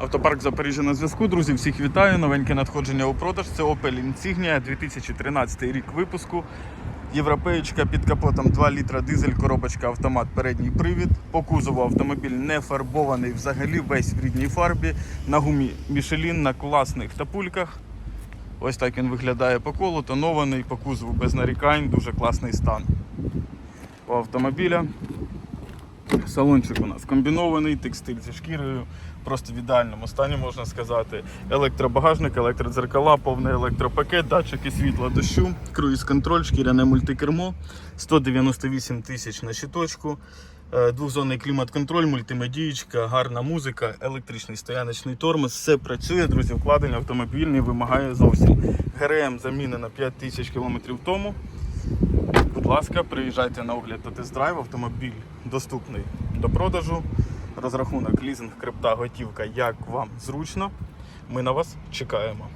Автопарк Запоріжжя на зв'язку. Друзі, всіх вітаю. Новеньке надходження у продаж. Це Opel Insignia 2013 рік випуску. Європеєчка під капотом 2 літра дизель, коробочка автомат, передній привід. По кузову автомобіль не фарбований взагалі, весь в рідній фарбі. На гумі Michelin на класних тапульках. Ось так він виглядає по колу, тонований, по кузову без нарікань, дуже класний стан. У автомобіля. Салончик у нас комбінований, текстиль зі шкірою, просто в ідеальному стані можна сказати. Електробагажник, електродзеркала, повний електропакет, датчики світла дощу, круїз-контроль, шкіряне мультикермо, 198 тисяч на щиточку, е, двохзонний клімат-контроль, мультимедієчка, гарна музика, електричний стояночний тормоз. Все працює, друзі, вкладення автомобіль не вимагає зовсім. ГРМ замінено 5 тисяч кілометрів тому. Будь ласка, приїжджайте на огляд та тест-драйв. Автомобіль доступний до продажу. Розрахунок, лізинг, крипта, готівка, як вам зручно. Ми на вас чекаємо.